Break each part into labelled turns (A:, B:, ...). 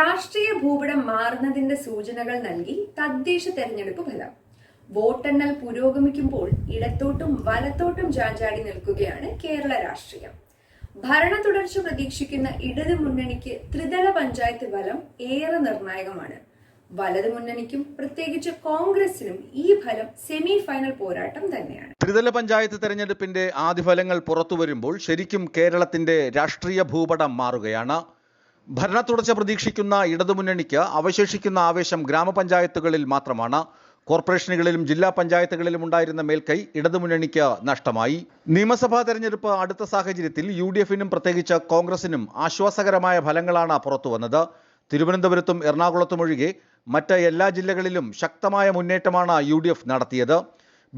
A: രാഷ്ട്രീയ ഭൂപടം മാറുന്നതിന്റെ സൂചനകൾ നൽകി തദ്ദേശ തെരഞ്ഞെടുപ്പ് ഫലം. വോട്ടെണ്ണൽ പുരോഗമിക്കുമ്പോൾ ഇടത്തോട്ടും വലത്തോട്ടും ചാഞ്ചാടി നിൽക്കുകയാണ് കേരള രാഷ്ട്രീയം. ഭരണ തുടർച്ച പ്രതീക്ഷിക്കുന്ന ഇടതു മുന്നണിക്ക് ത്രിതല പഞ്ചായത്ത് ഫലം ഏറെ നിർണായകമാണ്. വലതു മുന്നണിക്കും പ്രത്യേകിച്ച് കോൺഗ്രസിനും ഈ ഫലം സെമി ഫൈനൽ പോരാട്ടം തന്നെയാണ്.
B: ത്രിതല പഞ്ചായത്ത് തെരഞ്ഞെടുപ്പിന്റെ ആദ്യ ഫലങ്ങൾ പുറത്തു വരുമ്പോൾ ശരിക്കും കേരളത്തിന്റെ രാഷ്ട്രീയ ഭൂപടം മാറുകയാണ്. ഭരണ തുടർച്ച പ്രതീക്ഷിക്കുന്ന ഇടതുമുന്നണിക്ക് അവശേഷിക്കുന്ന ആവേശം ഗ്രാമപഞ്ചായത്തുകളിൽ മാത്രമാണ്. കോർപ്പറേഷനുകളിലും ജില്ലാ പഞ്ചായത്തുകളിലും ഉണ്ടായിരുന്ന മേൽക്കൈ ഇടതുമുന്നണിക്ക് നഷ്ടമായി. നിയമസഭാ തെരഞ്ഞെടുപ്പ് അടുത്ത സാഹചര്യത്തിൽ യു ഡി എഫിനും പ്രത്യേകിച്ച് കോൺഗ്രസിനും ആശ്വാസകരമായ ഫലങ്ങളാണ് പുറത്തുവന്നത്. തിരുവനന്തപുരത്തും എറണാകുളത്തും ഒഴികെ മറ്റ് എല്ലാ ജില്ലകളിലും ശക്തമായ മുന്നേറ്റമാണ് യു നടത്തിയത്.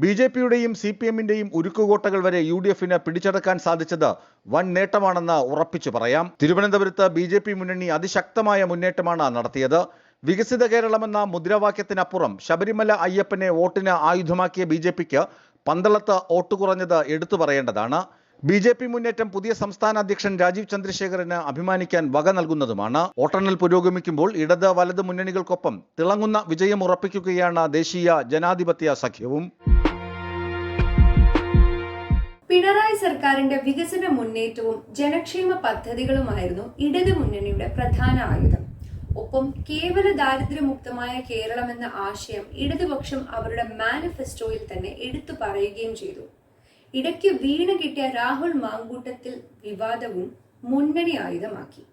B: ബി ജെ പിയുടെയും സി പി എമ്മിന്റെയും ഉരുക്കുകോട്ടകൾ വരെ യു ഡി എഫിന് പിടിച്ചെടുക്കാൻ സാധിച്ചത് വൻ നേട്ടമാണെന്ന് ഉറപ്പിച്ചു പറയാം. തിരുവനന്തപുരത്ത് ബി ജെ പി മുന്നണി അതിശക്തമായ മുന്നേറ്റമാണ് നടത്തിയത്. വികസിത കേരളമെന്ന മുദ്രാവാക്യത്തിനപ്പുറം ശബരിമല അയ്യപ്പനെ വോട്ടിന് ആയുധമാക്കിയ ബി ജെ പിക്ക് പന്തളത്ത് വോട്ട് കുറഞ്ഞത് എടുത്തു പറയേണ്ടതാണ്. ബി ജെ പി മുന്നേറ്റം പുതിയ സംസ്ഥാന അധ്യക്ഷൻ രാജീവ് ചന്ദ്രശേഖരന് അഭിമാനിക്കാൻ വക നൽകുന്നതുമാണ്. വോട്ടെണ്ണൽ പുരോഗമിക്കുമ്പോൾ ഇടത് വലത് മുന്നണികൾക്കൊപ്പം തിളങ്ങുന്ന വിജയം ഉറപ്പിക്കുകയാണ് ദേശീയ ജനാധിപത്യ സഖ്യവും.
A: പിണറായി സർക്കാരിന്റെ വികസന മുന്നേറ്റവും ജനക്ഷേമ പദ്ധതികളുമായിരുന്നു ഇടതു മുന്നണിയുടെ പ്രധാന ആയുധം. ഒപ്പം കേവല ദാരിദ്ര്യമുക്തമായ കേരളം എന്ന ആശയം ഇടതുപക്ഷം അവരുടെ മാനിഫെസ്റ്റോയിൽ തന്നെ എടുത്തു പറയുകയും ചെയ്തു. ഇടയ്ക്ക് വീണ് കിട്ടിയ രാഹുൽ മാങ്കൂട്ടത്തിൽ വിവാദവും മുന്നണി ആയുധമാക്കി.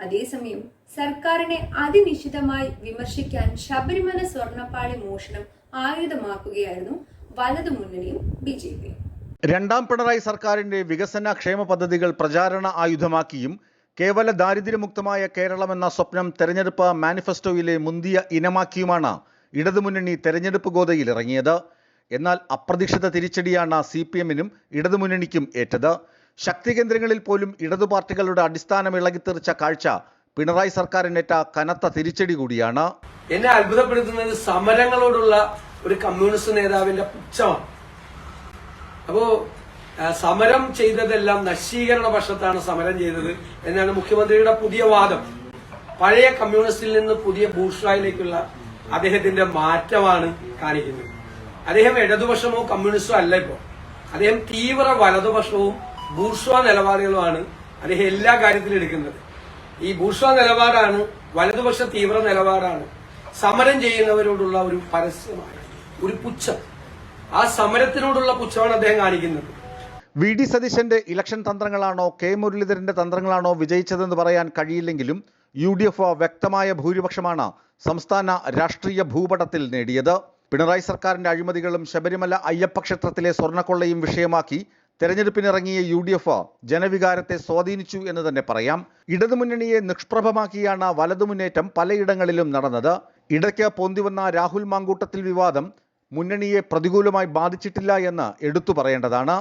A: അതേസമയം സർക്കാരിനെ അതിനിശ്ചിതമായി വിമർശിക്കാൻ ശബരിമല സ്വർണപ്പാളി മോഷണം ആയുധമാക്കുകയായിരുന്നു വലതു മുന്നണിയും ബി ജെ പിയും.
B: രണ്ടാം പിണറായി സർക്കാരിന്റെ വികസന ക്ഷേമ പദ്ധതികൾ പ്രചാരണ ആയുധമാക്കിയും കേവല ദാരിദ്ര്യമുക്തമായ കേരളം എന്ന സ്വപ്നം തെരഞ്ഞെടുപ്പ് മാനിഫെസ്റ്റോയിലെ മുന്തിയ ഇനമാക്കിയുമാണ് ഇടതുമുന്നണി തെരഞ്ഞെടുപ്പ് ഗോതയിൽ ഇറങ്ങിയത്. എന്നാൽ അപ്രതീക്ഷിത തിരിച്ചടിയാണ് സി പി എമ്മിനും ഇടതുമുന്നണിക്കും ഏറ്റത്. ശക്തി കേന്ദ്രങ്ങളിൽ പോലും ഇടതു പാർട്ടികളുടെ അടിസ്ഥാനം ഇളകിത്തെറിച്ച കാഴ്ച പിണറായി സർക്കാരിനേറ്റ കനത്ത തിരിച്ചടി കൂടിയാണ്.
C: എന്നെ അത്ഭുതപ്പെടുത്തുന്നത് സമരങ്ങളോടുള്ള ഒരു കമ്മ്യൂണിസ്റ്റ് നേതാവിന്റെ പുച്ഛമാണ്. അപ്പോ സമരം ചെയ്തതെല്ലാം നശീകരണ പക്ഷത്താണ് സമരം ചെയ്തത് എന്നാണ് മുഖ്യമന്ത്രിയുടെ പുതിയ വാദം. പഴയ കമ്മ്യൂണിസ്റ്റിൽ നിന്ന് പുതിയ ബൂർഷായിലേക്കുള്ള അദ്ദേഹത്തിന്റെ മാറ്റമാണ് കാണിക്കുന്നത്. അദ്ദേഹം ഇടതുപക്ഷമോ കമ്മ്യൂണിസ്റ്റോ അല്ല ഇപ്പോ. അദ്ദേഹം തീവ്ര വലതുപക്ഷവും ബൂർഷ്വ നിലപാടുകളുമാണ് അദ്ദേഹം എല്ലാ കാര്യത്തിലും എടുക്കുന്നത്. ഈ ബൂർഷ്വ നിലപാടാണ് വലതുപക്ഷ തീവ്ര നിലപാടാണ്. സമരം ചെയ്യുന്നവരോടുള്ള ഒരു പരസ്യമായ ഒരു പുച്ഛം. ആ സമരത്തിനോടുള്ള പുച്ഛമാണ് അദ്ദേഹം കാണിക്കുന്നത്.
B: വി ഡി സതീശന്റെ ഇലക്ഷൻ തന്ത്രങ്ങളാണോ കെ മുരളീധരന്റെ തന്ത്രങ്ങളാണോ വിജയിച്ചതെന്ന് പറയാൻ കഴിയില്ലെങ്കിലും യു ഡി എഫ് വ്യക്തമായ ഭൂരിപക്ഷമാണ് സംസ്ഥാന രാഷ്ട്രീയ ഭൂപടത്തിൽ നേടിയത്. പിണറായി സർക്കാരിന്റെ അഴിമതികളും ശബരിമല അയ്യപ്പക്ഷേത്രത്തിലെ സ്വർണക്കൊള്ളയും വിഷയമാക്കി തെരഞ്ഞെടുപ്പിനിറങ്ങിയ യു ഡി എഫ് ജനവികാരത്തെ സ്വാധീനിച്ചു എന്ന് തന്നെ പറയാം. ഇടതുമുന്നണിയെ നിഷ്പ്രഭമാക്കിയാണ് വലതുമുന്നേറ്റം പലയിടങ്ങളിലും നടന്നത്. ഇടയ്ക്ക് പൊന്തിവന്ന രാഹുൽ മാങ്കൂട്ടത്തിൽ വിവാദം മുന്നണിയെ പ്രതികൂലമായി ബാധിച്ചിട്ടില്ല എന്ന് എടുത്തു പറയേണ്ടതാണ്.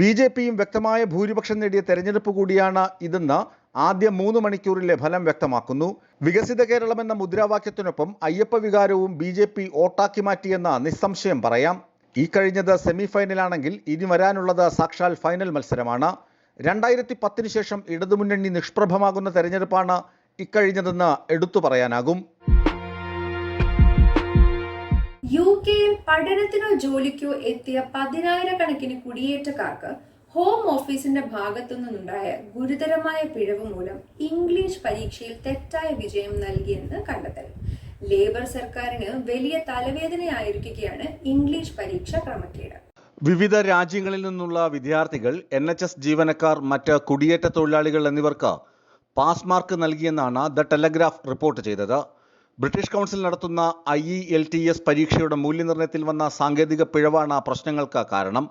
B: ബി ജെ പിയും വ്യക്തമായ ഭൂരിപക്ഷം നേടിയ തെരഞ്ഞെടുപ്പ് കൂടിയാണ് ഇതെന്ന് ആദ്യ മൂന്ന് മണിക്കൂറിലെ ഫലം വ്യക്തമാക്കുന്നു. വികസിത കേരളം എന്ന മുദ്രാവാക്യത്തിനൊപ്പം അയ്യപ്പ വികാരവും ബി ജെ പി ഓട്ടാക്കി മാറ്റിയെന്ന് നിസ്സംശയം പറയാം. ഈ കഴിഞ്ഞത് സെമി ഫൈനലാണെങ്കിൽ ഇനി വരാനുള്ളത് സാക്ഷാൽ ഫൈനൽ മത്സരമാണ്. രണ്ടായിരത്തി പത്തിന് ശേഷം ഇടതുമുന്നണി നിഷ്പ്രഭമാകുന്ന തെരഞ്ഞെടുപ്പാണ് ഇക്കഴിഞ്ഞതെന്ന് എടുത്തു പറയാനാകും.
A: യു കെയിൽ പഠനത്തിനോ ജോലിക്കോ എത്തിയ പതിനായിരക്കണക്കിന് കുടിയേറ്റക്കാർക്ക് ഹോം ഓഫീസിന്റെ ഭാഗത്തു നിന്നുണ്ടായ ഗുരുതരമായ പിഴവ് മൂലം ഇംഗ്ലീഷ് പരീക്ഷയിൽ തെറ്റായ വിജയം നൽകിയെന്ന് കണ്ടെത്തൽ. ലേബർ സർക്കാരിന് വലിയ തലവേദനയായിരിക്കുകയാണ് ഇംഗ്ലീഷ് പരീക്ഷ ക്രമക്കേട്.
B: വിവിധ രാജ്യങ്ങളിൽ നിന്നുള്ള വിദ്യാർത്ഥികൾ എൻ എച്ച് എസ് ജീവനക്കാർ മറ്റ് കുടിയേറ്റ തൊഴിലാളികൾ എന്നിവർക്ക് പാസ് മാർക്ക് നൽകിയെന്നാണ് ദ ടെലഗ്രാഫ് റിപ്പോർട്ട് ചെയ്തത്. ബ്രിട്ടീഷ് കൗൺസിൽ നടത്തുന്ന I E L T S പരീക്ഷയുടെ മൂല്യനിർണയത്തിൽ വന്ന സാങ്കേതിക പിഴവാണ് പ്രശ്നങ്ങൾക്ക് കാരണം.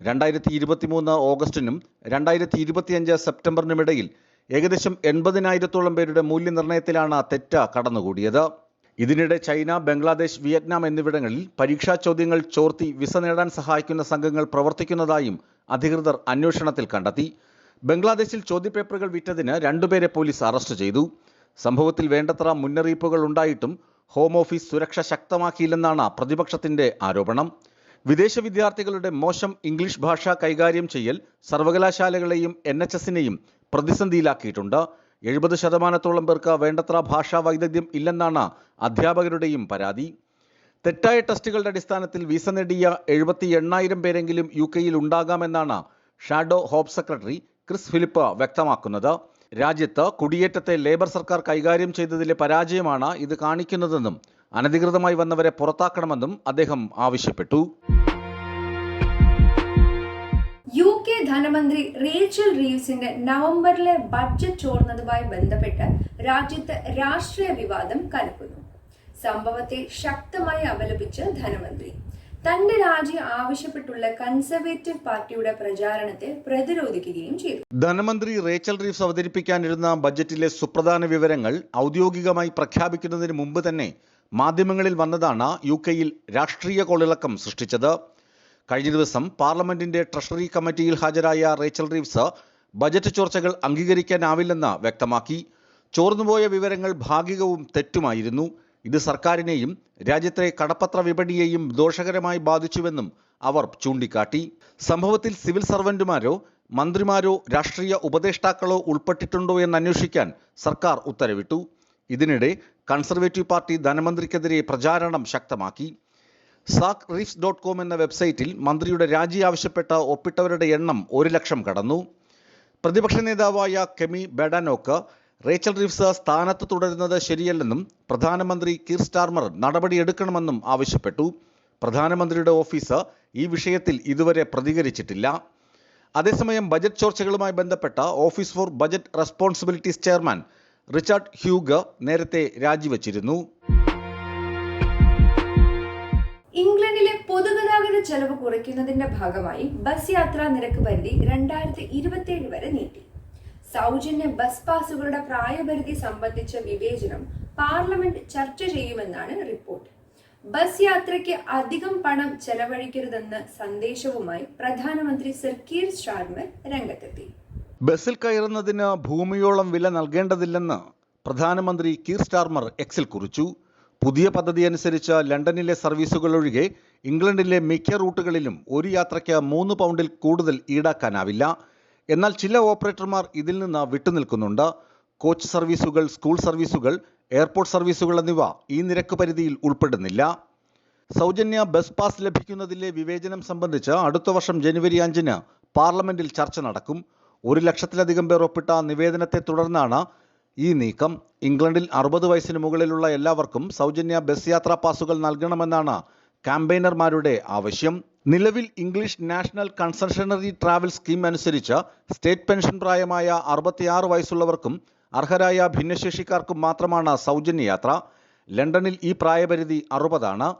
B: രണ്ടായിരത്തി ഇരുപത്തിമൂന്ന് ഓഗസ്റ്റിനും രണ്ടായിരത്തി ഇരുപത്തിയഞ്ച് സെപ്റ്റംബറിനുമിടയിൽ ഏകദേശം എൺപതിനായിരത്തോളം പേരുടെ മൂല്യനിർണയത്തിലാണ് തെറ്റ് കടന്നുകൂടിയത്. ഇതിനിടെ ചൈന ബംഗ്ലാദേശ് വിയറ്റ്നാം എന്നിവിടങ്ങളിൽ പരീക്ഷാ ചോദ്യങ്ങൾ ചോർത്തി വിസ നേടാൻ സഹായിക്കുന്ന സംഘങ്ങൾ പ്രവർത്തിക്കുന്നതായും അധികൃതർ അന്വേഷണത്തിൽ കണ്ടെത്തി. ബംഗ്ലാദേശിൽ ചോദ്യപേപ്പറുകൾ വിറ്റതിന് രണ്ടുപേരെ പോലീസ് അറസ്റ്റ് ചെയ്തു. സംഭവത്തിൽ വേണ്ടത്ര മുന്നറിയിപ്പുകൾ ഉണ്ടായിട്ടും ഹോം ഓഫീസ് സുരക്ഷ ശക്തമാക്കിയില്ലെന്നാണ് പ്രതിപക്ഷത്തിന്റെ ആരോപണം. വിദേശ വിദ്യാർത്ഥികളുടെ മോശം ഇംഗ്ലീഷ് ഭാഷ കൈകാര്യം ചെയ്യൽ സർവകലാശാലകളെയും എൻ എച്ച് പ്രതിസന്ധിയിലാക്കിയിട്ടുണ്ട്. എഴുപത് ശതമാനത്തോളം പേർക്ക് വേണ്ടത്ര ഭാഷാ വൈദഗ്ധ്യം ഇല്ലെന്നാണ് അധ്യാപകരുടെയും പരാതി. തെറ്റായ ടെസ്റ്റുകളുടെ അടിസ്ഥാനത്തിൽ വിസ നേടിയ എഴുപത്തി എണ്ണായിരം പേരെങ്കിലും യു കെയിൽ ഉണ്ടാകാമെന്നാണ് shadow home secretary Chris Philp വ്യക്തമാക്കുന്നത്. രാജ്യത്ത് കുടിയേറ്റത്തെ ലേബർ സർക്കാർ കൈകാര്യം ചെയ്തതിലെ പരാജയമാണ് ഇത് കാണിക്കുന്നതെന്നും അനധികൃതമായി വന്നവരെ പുറത്താക്കണമെന്നും അദ്ദേഹം ആവശ്യപ്പെട്ടു.
A: ധനമന്ത്രി റേച്ചൽ റീവ്സിന്റെ നവംബറിലെ ബഡ്ജറ്റ് ചോർന്നതുമായി ബന്ധപ്പെട്ട് രാജ്യത്ത് രാഷ്ട്രീയ വിവാദം കലക്കുന്നു. സംഭവത്തെ ശക്തമായി അപലപിച്ച് ധനമന്ത്രി. തന്റെ രാജി ആവശ്യപ്പെട്ടുള്ള കൺസർവേറ്റീവ് പാർട്ടിയുടെ പ്രചാരണത്തെ പ്രതിരോധിക്കുകയും ചെയ്തു.
B: ധനമന്ത്രി റേച്ചൽ റീവ്സ് അവതരിപ്പിക്കാനിരുന്ന ബജറ്റിലെ സുപ്രധാന വിവരങ്ങൾ ഔദ്യോഗികമായി പ്രഖ്യാപിക്കുന്നതിന് മുമ്പ് തന്നെ മാധ്യമങ്ങളിൽ വന്നതാണ് യു കെയിൽ രാഷ്ട്രീയ കൊളിളക്കം സൃഷ്ടിച്ചത്. കഴിഞ്ഞ ദിവസം പാർലമെന്റിന്റെ ട്രഷറി കമ്മിറ്റിയിൽ ഹാജരായ റേച്ചൽ റീവ്സ് ബജറ്റ് ചോർച്ചകൾ അംഗീകരിക്കാനാവില്ലെന്ന് വ്യക്തമാക്കി. ചോർന്നുപോയ വിവരങ്ങൾ ഭാഗികവും തെറ്റുമായിരുന്നു. ഇത് സർക്കാരിനെയും രാജ്യത്തെ കടപ്പത്ര വിപണിയെയും ദോഷകരമായി ബാധിച്ചുവെന്നും അവർ ചൂണ്ടിക്കാട്ടി. സംഭവത്തിൽ സിവിൽ സർവന്റുമാരോ മന്ത്രിമാരോ രാഷ്ട്രീയ ഉപദേഷ്ടാക്കളോ ഉൾപ്പെട്ടിട്ടുണ്ടോ എന്ന് അന്വേഷിക്കാൻ സർക്കാർ ഉത്തരവിട്ടു. ഇതിനിടെ കൺസർവേറ്റീവ് പാർട്ടി ധനമന്ത്രിക്കെതിരെ പ്രചാരണം ശക്തമാക്കി. സാക് റീഫ്സ് ഡോട്ട് കോം എന്ന വെബ്സൈറ്റിൽ മന്ത്രിയുടെ രാജി ആവശ്യപ്പെട്ട ഒപ്പിട്ടവരുടെ എണ്ണം ഒരു ലക്ഷം കടന്നു. പ്രതിപക്ഷ നേതാവായ കെമി ബെഡാനോക്ക് റേച്ചൽ റീഫ്സ് സ്ഥാനത്ത് തുടരുന്നത് ശരിയല്ലെന്നും പ്രധാനമന്ത്രി കീർ സ്റ്റാർമർ നടപടിയെടുക്കണമെന്നും ആവശ്യപ്പെട്ടു. പ്രധാനമന്ത്രിയുടെ ഓഫീസ് ഈ വിഷയത്തിൽ ഇതുവരെ പ്രതികരിച്ചിട്ടില്ല. അതേസമയം ബജറ്റ് ചോർച്ചകളുമായി ബന്ധപ്പെട്ട office for budget responsibilities chairman Richard Hughes നേരത്തെ രാജിവച്ചിരുന്നു.
A: ചെലവ് കുറയ്ക്കുന്നതിന്റെ ഭാഗമായി ബസ് യാത്രാ നിരക്ക് പരിധി രണ്ടായിരത്തി ഇരുപത്തിയേഴ് വരെ നീട്ടി. സൗജന്യ ബസ് പാസുകളുടെ പ്രായപരിധി സംബന്ധിച്ച വിവേചനം പാർലമെന്റ് ചർച്ച ചെയ്യുമെന്നാണ് റിപ്പോർട്ട്. ബസ് യാത്രയ്ക്ക് അധികം പണം ചെലവഴിക്കരുതെന്ന സന്ദേശവുമായി പ്രധാനമന്ത്രി സർ കീർ രംഗത്തെത്തി.
B: ബസ്സിൽ കയറുന്നതിന് ഭൂമിയോളം വില നൽകേണ്ടതില്ലെന്ന് പ്രധാനമന്ത്രി കീർ സ്റ്റാർമർ എക്സിൽ കുറിച്ചു. പുതിയ പദ്ധതി അനുസരിച്ച് ലണ്ടനിലെ സർവീസുകൾ ഒഴികെ ഇംഗ്ലണ്ടിലെ മിക്ക റൂട്ടുകളിലും ഒരു യാത്രയ്ക്ക് മൂന്ന് പൗണ്ടിൽ കൂടുതൽ ഈടാക്കാനാവില്ല. എന്നാൽ ചില ഓപ്പറേറ്റർമാർ ഇതിൽ നിന്ന് വിട്ടുനിൽക്കുന്നുണ്ട്. കോച്ച് സർവീസുകൾ സ്കൂൾ സർവീസുകൾ എയർപോർട്ട് സർവീസുകൾ എന്നിവ ഈ നിരക്ക് പരിധിയിൽ ഉൾപ്പെടുന്നില്ല. സൗജന്യ ബസ് പാസ് ലഭിക്കുന്നതിലെ വിവേചനം സംബന്ധിച്ച് അടുത്ത വർഷം ജനുവരി അഞ്ചിന് പാർലമെന്റിൽ ചർച്ച നടക്കും. ഒരു ലക്ഷത്തിലധികം പേർ ഒപ്പിട്ട നിവേദനത്തെ തുടർന്നാണ് ഈ നീക്കം ഇംഗ്ലണ്ടിൽ അറുപത് വയസ്സിന് മുകളിലുള്ള എല്ലാവർക്കും സൗജന്യ ബസ് യാത്രാ പാസുകൾ നൽകണമെന്നാണ് ക്യാമ്പയിനർമാരുടെ ആവശ്യം. നിലവിൽ English national concessionary travel scheme അനുസരിച്ച് സ്റ്റേറ്റ് പെൻഷൻ പ്രായമായ അറുപത്തിയാറ് വയസ്സുള്ളവർക്കും അർഹരായ ഭിന്നശേഷിക്കാർക്കും മാത്രമാണ് സൗജന്യ യാത്ര. ലണ്ടനിൽ ഈ പ്രായപരിധി അറുപതാണ്.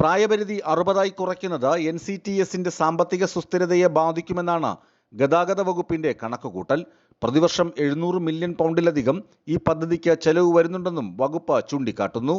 B: പ്രായപരിധി അറുപതായി കുറയ്ക്കുന്നത് എൻ സി ടി സാമ്പത്തിക സുസ്ഥിരതയെ ബാധിക്കുമെന്നാണ് ഗതാഗത വകുപ്പിന്റെ കണക്കുകൂട്ടൽ. പ്രതിവർഷം എഴുന്നൂറ് മില്യൺ പൗണ്ടിലധികം ഈ പദ്ധതിക്ക് ചെലവ് വരുന്നുണ്ടെന്നും വകുപ്പ് ചൂണ്ടിക്കാട്ടുന്നു.